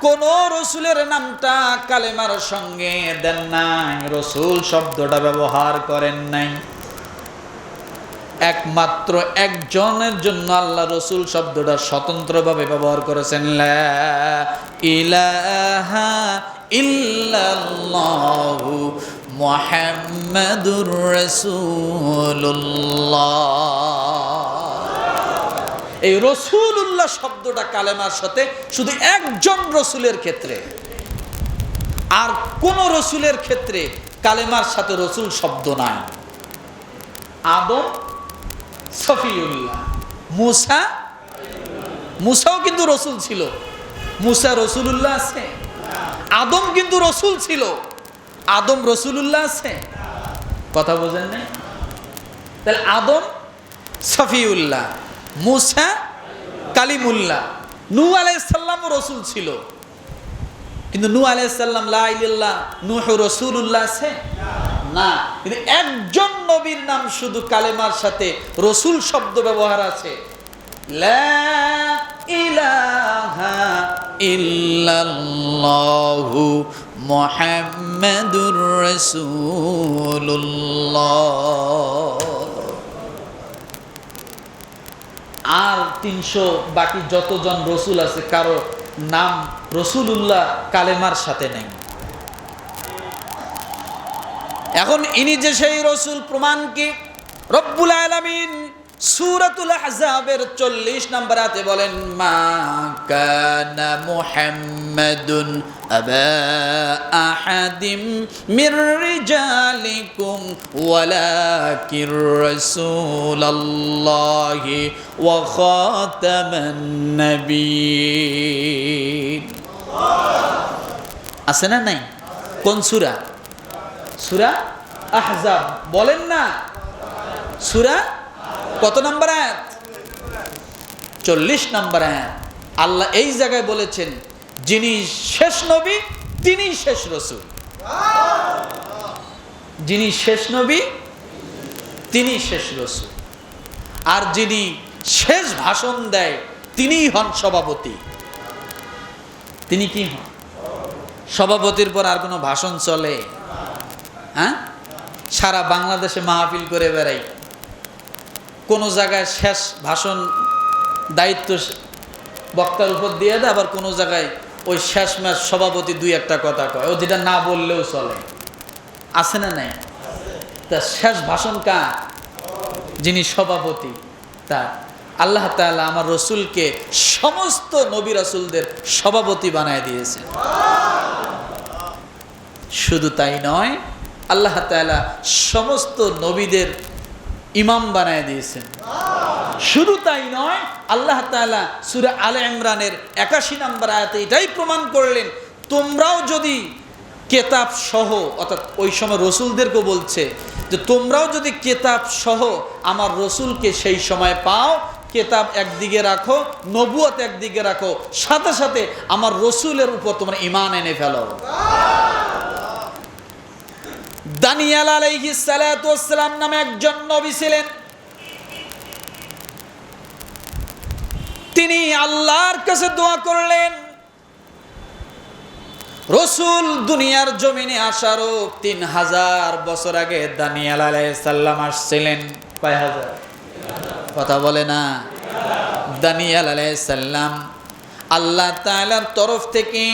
কোন রসুলের নামটা কালেমার সঙ্গে দেন নাই। রসুল শব্দটা ব্যবহার করেন নাই। একমাত্র একজনের জন্য আল্লাহ রসুল শব্দটা স্বতন্ত্রভাবে ব্যবহার করেছেন। ইলাহা রাসূলুল্লাহ। এই রসুল্লাহ শব্দটা কালেমার সাথে শুধু একজন রসুলের ক্ষেত্রে। আর কোন রসুলের ক্ষেত্রে কালেমার সাথে রসুল শব্দ নাই। আদম সফিউল্লাহ। মুসা মুসাও কিন্তু রসুল ছিল। মুসা রসুলুল্লাহ আছে। আদম কিন্তু রসুল ছিল। আদম রসুলুল্লাহ আছে। কথা বোঝেন নাই? তাহলে আদম সফিউল্লাহ। মুসা কালিমুল্লাহ। নু আলাইসাল্লামও রসুল ছিল। কিন্তু নু আলাইসাল্লাম লাইল্লাহ নুহ রসুল্লাহ আছে? না। কিন্তু একজন নবীর নাম শুধু কালেমার সাথে রসুল শব্দ ব্যবহার আছে। ইল্লাল্লাহু মুহাম্মাদুর রাসূলুল্লাহ। আর তিনশো বাকি যতজন রসুল আছে, কারও নাম রসুলুল্লাহ কালেমার সাথে নেই। এখন ইনি যে সেই রসুল, প্রমাণ কি? রব্বুল আলামিন সূরাতুল আহজাবের 40 নম্বর আয়াতে বলেন, মা কানা মুহাম্মাদুন আবা আহাদিম মির রিজালিকুম ওয়ালাকির রাসূলুল্লাহি ওয়া খাতামান নবিয়্যিন আছে না নাই? কোন সূরা? সূরা আহজাব। বলেন না। সূরা কত নম্বর আয়াত চল্লিশ নম্বর আয়াত আল্লাহ এই জায়গায় বলেছেন, যিনি শেষ নবী, তিনি শেষ রসুল। যিনি শেষ নবী, তিনি শেষ রসুল। আর যিনি শেষ ভাষণ দেয়, তিনিই হন সভাপতি। তিনি কি হন? সভাপতির পর আর কোনো ভাষণ চলে? হ্যাঁ? সারা বাংলাদেশে মাহফিল করে বেড়াই। কোনো জায়গায় শেষ ভাষণ দায়িত্ব বক্তার উপর দিয়ে দেয়, আবার কোনো জায়গায় ওই শেষ ম্যাচ সভাপতি দুই একটা কথা কয়। ও যেটা না বললেও চলে। আছে না নাই? তা শেষ ভাষণ কার? যিনি সভাপতি, তা আল্লাহ তাআলা আমার রসুলকে সমস্ত নবী রাসুলদের সভাপতি বানায় দিয়েছেন। শুধু তাই নয়, আল্লাহ তাআলা সমস্ত নবীদের ইমাম বানায় দিয়েছেন। শুধু তাই নয়, আল্লাহ তাআলা সুরে আলে ইমরানের একাশি নম্বর আয়াতে এটাই প্রমাণ করলেন, তোমরাও যদি কেতাব সহ, অর্থাৎ ওই সময় রসুলদেরকে বলছে যে, তোমরাও যদি কেতাব সহ আমার রসুলকে সেই সময় পাও, কেতাব একদিকে রাখো, নবুয়ত একদিকে রাখো, সাথে সাথে আমার রসুলের উপর তোমরা ইমান এনে ফেলো। দানিয়াল আলাইহিস সালাতু ওয়াসসালাম নামে একজন নবী ছিলেন। তিনি আল্লাহর কাছে দোয়া করলেন, রসুল দুনিয়ার জমিনে আসারও তিন হাজার বছর আগে দানিয়াল আলাইসাল্লাম আসছিলেন। কয় হাজার? কথা বলে না। দানিয়াল আলাইসাল্লাম আল্লাহ তাআলার তরফ থেকে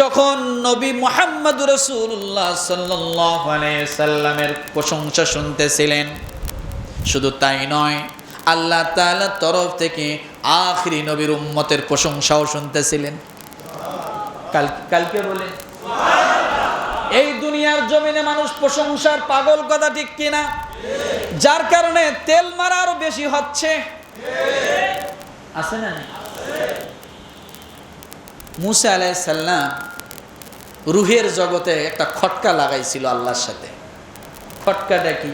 যখন নবী মোহাম্মদ রসুল্লাহ সাল্লামের প্রশংসা শুনতেছিলেন, শুধু তাই নয়, আল্লাহ তাআলার তরফ থেকে আখরি নবীর উম্মতের প্রশংসাও শুনতেছিলেন। কাল, কালকে বলে এই দুনিয়ার জমিনে মানুষ প্রশংসার পাগল কথা ঠিক কিনা? যার কারণে তেল মারা আরও বেশি হচ্ছে। আছে না মুসা আলাইসাল্লাম রুহের জগতে একটা খটকা লাগাইছিল আল্লাহর সাথে। খটকাটা কি?